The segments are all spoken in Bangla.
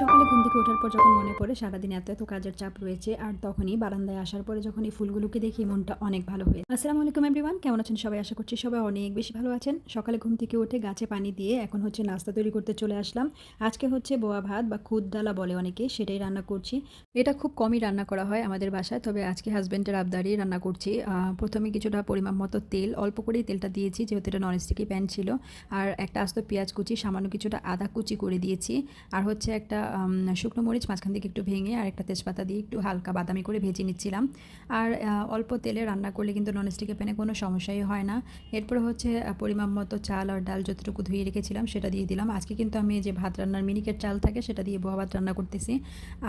সকালে ঘুম থেকে ওঠার পর যখন মনে পড়ে সারাদিন এত এত কাজের চাপ রয়েছে, আর তখনই বারান্দায় আসার পরে যখন এই ফুলগুলোকে দেখি, মনটা অনেক ভালো হয়ে আসসালামু আলাইকুম এভরিওয়ান কেমন আছেন সবাই? আশা করছি সবাই অনেক বেশি ভালো আছেন। সকালে ঘুম থেকে উঠে গাছে পানি দিয়ে এখন হচ্ছে নাস্তা তৈরি করতে চলে আসলাম। আজকে হচ্ছে বোয়া ভাত বা খুদ ডালা বলে অনেকে, সেটাই রান্না করছি। এটা খুব কমই রান্না করা হয় আমাদের বাসায়, তবে আজকে হাজব্যান্ডের আবদারি রান্না করছি। প্রথমে কিছুটা পরিমাণ মতো তেল, অল্প করেই তেলটা দিয়েছি, যেহেতু এটা নন ননস্টিকি প্যান ছিল। আর একটা আস্ত পেঁয়াজ কুচি, সামান্য কিছুটা আদা কুচি করে দিয়েছি। আর হচ্ছে একটা শুকনো মরিচ মাঝখান থেকে একটু ভেঙে আর একটা তেজপাতা দিয়ে একটু হালকা বাদামি করে ভেজে নিচ্ছিলাম। আর অল্প তেলে রান্না করলে কিন্তু ননস্টিকের প্যানে কোনো সমস্যাই হয় না। এরপরে হচ্ছে পরিমাণ মতো চাল আর ডাল যতটুকু ধুয়ে রেখেছিলাম সেটা দিয়ে দিলাম। আজকে কিন্তু আমি যে ভাত রান্নার মিনিকেট চাল থাকে সেটা দিয়ে বোয়া ভাত রান্না করতেছি।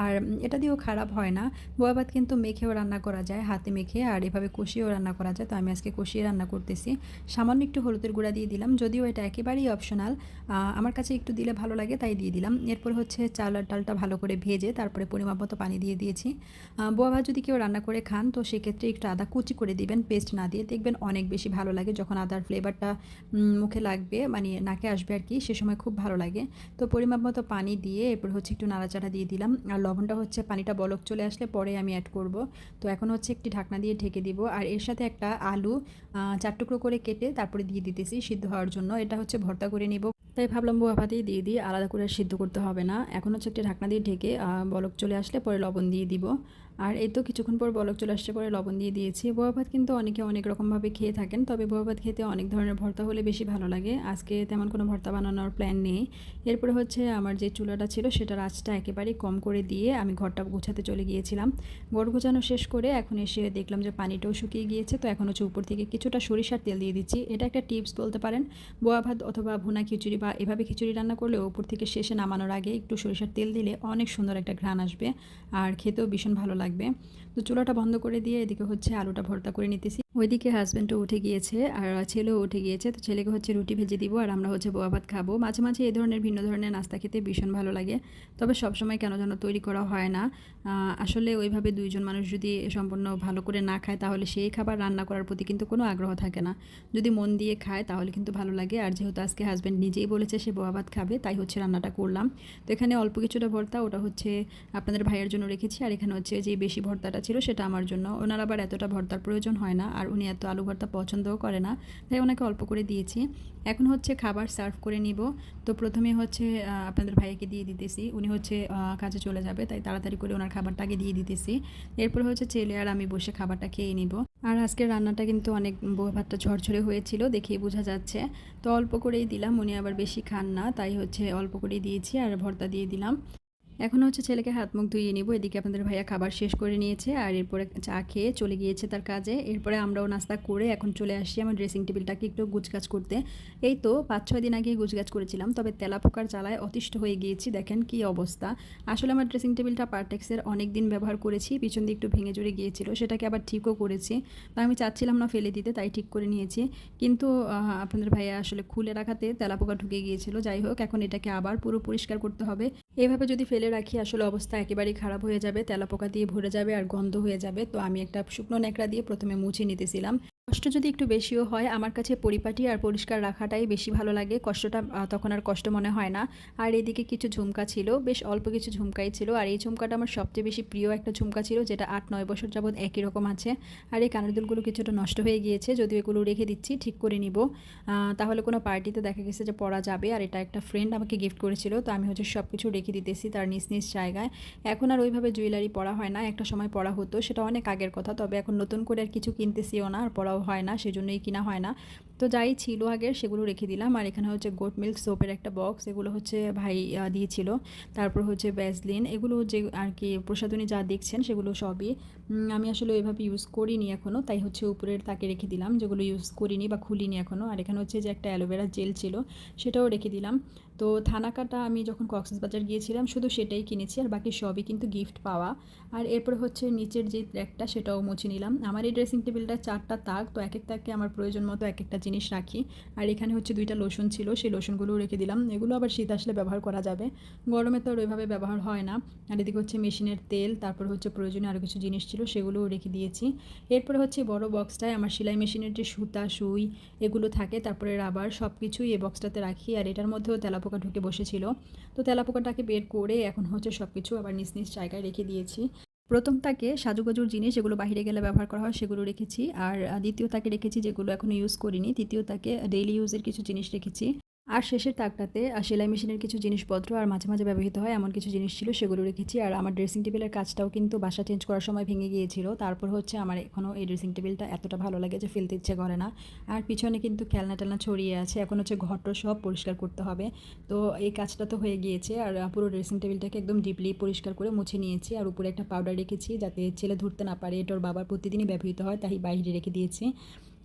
আর এটা দিয়েও খারাপ হয় না। বোয়া ভাত কিন্তু মেখেও রান্না করা যায়, হাতে মেখে আর এভাবে কষিয়েও রান্না করা যায়। তো আমি আজকে কষিয়ে রান্না করতেছি। সামান্য একটু হলুদের গুঁড়া দিয়ে দিলাম। যদিও এটা একেবারেই অপশনাল আমার কাছে একটু দিলে ভালো লাগে তাই দিয়ে দিলাম। এরপর হচ্ছে চাল আর ডালটা ভালো করে ভেজে তারপরে পরিমাপ মতো পানি দিয়ে দিয়েছি। বোয়া ভাত যদি কেউ রান্না করে খান, তো সেক্ষেত্রে একটু আদা কুচি করে দিবেন, পেস্ট না দিয়ে দেখবেন অনেক বেশি ভালো লাগে যখন আদার ফ্লেভারটা মুখে লাগবে মানে নাকে আসবে আর কি, সে সময় খুব ভালো লাগে। তো পরিমাপ মতো পানি দিয়ে এরপর হচ্ছে একটু নাড়াচাড়া দিয়ে দিলাম। আর লবণটা হচ্ছে পানিটা বলক চলে আসলে পরে আমি অ্যাড করব। তো এখন হচ্ছে একটি ঢাকনা দিয়ে ঢেকে দিব। আর এর সাথে একটা আলু চার টুকরো করে কেটে তারপরে দিয়ে দিতেছি সিদ্ধ হওয়ার জন্য। এটা হচ্ছে ভর্তা করে নিব। তাই ভাবলাম, বোয়া ভাতেই দিয়ে দিয়ে আলাদা করে সিদ্ধ করতে হবে না। এখন হচ্ছে একটি ঢাকনা দিয়ে ঢেকে বলক চলে আসলে পরে লবণ দিয়ে দিব। আর এই তো কিছুক্ষণ পর বলক চলে আসছে পরে লবণ দিয়ে দিয়েছি। বোয়া ভাত কিন্তু অনেকে অনেক রকমভাবে খেয়ে থাকেন, তবে বোয়া ভাত খেতে অনেক ধরনের ভর্তা হলে বেশি ভালো লাগে। আজকে তেমন কোনো ভর্তা বানানোর প্ল্যান নেই। এরপরে হচ্ছে আমার যে চুলাটা ছিল সেটার আঁচটা একেবারেই কম করে দিয়ে আমি ঘরটা গোছাতে চলে গিয়েছিলাম। ঘর গোছানো শেষ করে এখন এসে দেখলাম যে পানিটাও শুকিয়ে গিয়েছে, তো এখন হচ্ছে উপর থেকে কিছুটা সরিষার তেল দিয়ে দিচ্ছি। এটা একটা টিপস বলতে পারেন, বোয়া ভাত অথবা ভুনা খিচুড়ি বা এভাবে খিচুড়ি রান্না করলে উপর থেকে শেষে নামানোর আগে একটু সরিষার তেল দিলে অনেক সুন্দর একটা ঘ্রাণ আসবে, আর খেতেও ভীষণ ভালো লাগবে। তো চুলাটা বন্ধ করে দিয়ে এদিকে হচ্ছে আলুটা ভর্তা করে নিতেছি। ওইদিকে হাজব্যান্ডও উঠে গিয়েছে আর ছেলেও উঠে গিয়েছে। তো ছেলেকে হচ্ছে রুটি ভেজে দিব আর আমরা হচ্ছে বোয়া ভাত খাব। মাঝে মাঝে এই ধরনের ভিন্ন ধরনের নাস্তা খেতে ভীষণ ভালো লাগে। তবে সবসময় কেন যেন তৈরি করা হয় না। আসলে ওইভাবে দুইজন মানুষ যদি সম্পূর্ণ ভালো করে না খায় তাহলে সেই খাবার রান্না করার প্রতি কিন্তু কোনো আগ্রহ থাকে না। যদি মন দিয়ে খায় তাহলে কিন্তু ভালো লাগে। আর যেহেতু আজকে হাজব্যান্ড নিজেই বলেছে সে বোয়া ভাত খাবে, তাই হচ্ছে রান্নাটা করলাম। তো এখানে অল্প কিছুটা ভর্তা, ওটা হচ্ছে আপনাদের ভাইয়ের জন্য রেখেছি। আর এখানে হচ্ছে যে বেশি ভর্তাটা ছিল সেটা আমার জন্য। ওনার আবার এতটা ভর্তার প্রয়োজন হয় না আর উনি এত আলু ভর্তা পছন্দও করে না। তাই ওনাকে অল্প করে দিয়েছি। এখন হচ্ছে খাবার সার্ভ করে নিব। তো প্রথমে হচ্ছে আপনাদের ভাইয়াকে দিয়ে দিতেছি। উনি হচ্ছে কাজে চলে যাবে, তাই তাড়াতাড়ি করে ওনার খাবারটা আগে দিয়ে দিতেছি। এরপর হচ্ছে ছেলে আর আমি বসে খাবারটা খেয়ে নিব। আর আজকের রান্নাটা কিন্তু অনেক ভাতটা ঝরঝরে হয়েছিল দেখেই বোঝা যাচ্ছে। তো অল্প করেই দিলাম, উনি আবার বেশি খান না, তাই হচ্ছে অল্প করেই দিয়েছি আর ভর্তা দিয়ে দিলাম। এখন হচ্ছে ছেলেকে হাত মুখ ধুইয়ে নিব। এদিকে আপনাদের ভাইয়া খাবার শেষ করে নিয়েছে আর এরপরে চা খেয়ে চলে গিয়েছে তার কাজে। এরপরে আমরাও নাস্তা করে এখন চলে আসি আমার ড্রেসিং টেবিলটাকে একটু গুছগাছ করতে। এই তো পাঁচ ছয় দিন আগে গুছগাছ করেছিলাম, তবে তেলা পোকার জ্বালায় অতিষ্ঠ হয়ে গিয়েছি, দেখেন কি অবস্থা। আসলে আমার ড্রেসিং টেবিলটা পার্টেক্সের অনেক দিন ব্যবহার করেছি, পিছন দিয়ে একটু ভেঙে জুড়ে গিয়েছিল, সেটাকে আবার ঠিকও করেছি। তা আমি চাচ্ছিলাম না ফেলে দিতে, তাই ঠিক করে নিয়েছি। কিন্তু আপনাদের ভাইয়া আসলে খুলে রাখাতে তেলা পোকা ঢুকে গিয়েছিল, যাই হোক, এখন এটাকে আবার পুরো পরিষ্কার করতে হবে। এভাবে যদি ফেলে রাখি, আসলে অবস্থা একেবারেই খারাপ হয়ে যাবে, তেলাপোকা দিয়ে ভরে যাবে আর গন্ধ হয়ে যাবে। তো আমি একটা শুকনো ন্যাকড়া দিয়ে প্রথমে মুছে নিতেছিলাম। কষ্ট যদি একটু বেশিও হয়, আমার কাছে পরিপাটি আর পরিষ্কার রাখাটাই বেশি ভালো লাগে। কষ্টটা তখন আর কষ্ট মনে হয় না। আর এদিকে কিছু ঝুমকা ছিল, বেশ অল্প কিছু ঝুমকাই ছিল। আর এই ঝুমকাটা আমার সবচেয়ে বেশি প্রিয় একটা ঝুমকা ছিল, যেটা আট নয় বছর যাবৎ একই রকম আছে। আর এই কানের দুলগুলো কিছুটা নষ্ট হয়ে গিয়েছে, যদিও এগুলো রেখে দিচ্ছি, ঠিক করে নিব। তাহলে কোনো পার্টিতে দেখা গেছে যে পরা যাবে, আর এটা একটা ফ্রেন্ড আমাকে গিফট করেছিল, তো আমি হচ্ছে সব কিছু রেখে দিতেছি তার নিজ নিজ জায়গায়। এখন আর ওইভাবে জুয়েলারি পরা হয় না, একটা সময় পরা হতো, সেটা অনেক আগের কথা, তবে এখন নতুন করে আর কিছু কিনতেছিও না, আর পরাও হয় না সেজন্যই কিনা হয় না। তো যাই ছিল আগের সেগুলো রেখে দিলাম। আর এখানে হচ্ছে গোট মিল্ক সোপের একটা বক্স এগুলো হচ্ছে ভাই দিয়েছিল। তারপর হচ্ছে ব্যাসলিন এগুলো যে আর কি প্রসাধনী যা দেখছেন সেগুলো সবই। আমি আসলে ওইভাবে ইউজ করিনি এখনও তাই হচ্ছে উপরের তাকে রেখে দিলাম, যেগুলো ইউজ করিনি বা খুলিনি এখনও আর এখানে হচ্ছে যে একটা অ্যালোভেরা জেল ছিল, সেটাও রেখে দিলাম। তো থানাকাটা আমি যখন কক্সবাজার গিয়েছিলাম, শুধু সেটাই কিনেছি, আর বাকি সবই কিন্তু গিফট পাওয়া। আর এরপর হচ্ছে নিচের যে র্যাকটা সেটাও মুছে নিলাম। আমার এই ড্রেসিং টেবিলটা চারটা তাক, তো এক এক তাকে আমার প্রয়োজন মতো এক একটা জিনিস রাখি। আর এখানে হচ্ছে দুইটা লোশন ছিল, সেই লোশনগুলোও রেখে দিলাম। এগুলো আবার শীত আসলে ব্যবহার করা যাবে। গরমে তো আর ওইভাবে ব্যবহার হয় না। আর এদিকে হচ্ছে মেশিনের তেল, তারপর হচ্ছে প্রয়োজনীয় আরও কিছু জিনিস ছিল, সেগুলোও রেখে দিয়েছি। এরপরে হচ্ছে বড় বক্সটায় আমার সেলাই মেশিনের যে সুতা, সুই, এগুলো থাকে। তারপরে রাবার সব কিছুই এই বক্সটাতে রাখি। আর এটার মধ্যেও তেলাপোকা ঢুকে বসেছিল। তো তেলাপোকাটাকে বের করে এখন হচ্ছে সব কিছু আবার নিজ নিজ জায়গায় রেখে দিয়েছি। প্রথম তাকে সাজুগুজুর জিনিস যেগুলো বাহিরে গেলে ব্যবহার করা হয় সেগুলো রেখেছি। আর দ্বিতীয় তাকে রেখেছি যেগুলো এখনও ইউজ করিনি। তৃতীয় তাকে ডেইলি ইউজের কিছু জিনিস রেখেছি। আর শেষের তাকটাতে আহ, সেলাই মেশিনের কিছু জিনিসপত্র আর মাঝে মাঝে ব্যবহৃত হয় এমন কিছু জিনিস ছিল সেগুলো রেখেছি। আর আমার ড্রেসিং টেবিলের কাজটাও কিন্তু বাসা চেঞ্জ করার সময় ভেঙে গিয়েছিল। তারপর হচ্ছে আমার এখনও এই ড্রেসিং টেবিলটা এতটা ভালো লাগে যে ফেলতে ইচ্ছে করে না। আর পিছনে কিন্তু খেলনা টেলনা ছড়িয়ে আছে। এখন হচ্ছে ঘরটা সব পরিষ্কার করতে হবে। তো এই কাজটা তো হয়ে গিয়েছে। আর পুরো ড্রেসিং টেবিলটাকে একদম ডিপলি পরিষ্কার করে মুছে নিয়েছি। আর উপরে একটা পাউডার রেখেছি যাতে ছেলে ধরতে না পারে। এটার বাবার প্রতিদিনই ব্যবহৃত হয় তাই বাইরে রেখে দিয়েছি।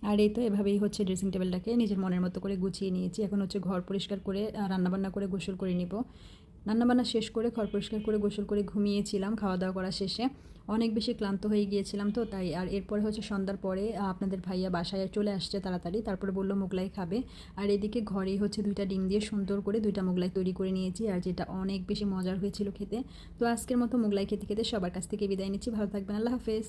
আর এই তো এভাবেই হচ্ছে ড্রেসিং টেবিলটাকে নিজের মনের মতো করে গুছিয়ে নিয়েছি। এখন হচ্ছে ঘর পরিষ্কার করে রান্নাবান্না করে গোসল করে নিব। রান্নাবান্না শেষ করে ঘর পরিষ্কার করে গোসল করে ঘুমিয়েছিলাম খাওয়া দাওয়া করা শেষে। অনেক বেশি ক্লান্ত হয়ে গিয়েছিলাম তো, তাই আর এরপরে হচ্ছে সন্ধ্যার পরে আপনাদের ভাইয়া বাসায় চলে আসছে তাড়াতাড়ি, তারপরে বলল মোগলাই খাবে। আর এদিকে ঘরেই হচ্ছে দুইটা ডিম দিয়ে সুন্দর করে দুইটা মোগলাই তৈরি করে নিয়েছি, আর যেটা অনেক বেশি মজার হয়েছিল খেতে। তো আজকের মতো মোগলাই খেতে খেতে সবার কাছ থেকে বিদায় নিচ্ছি, ভালো থাকবেন, আল্লাহ হাফেজ।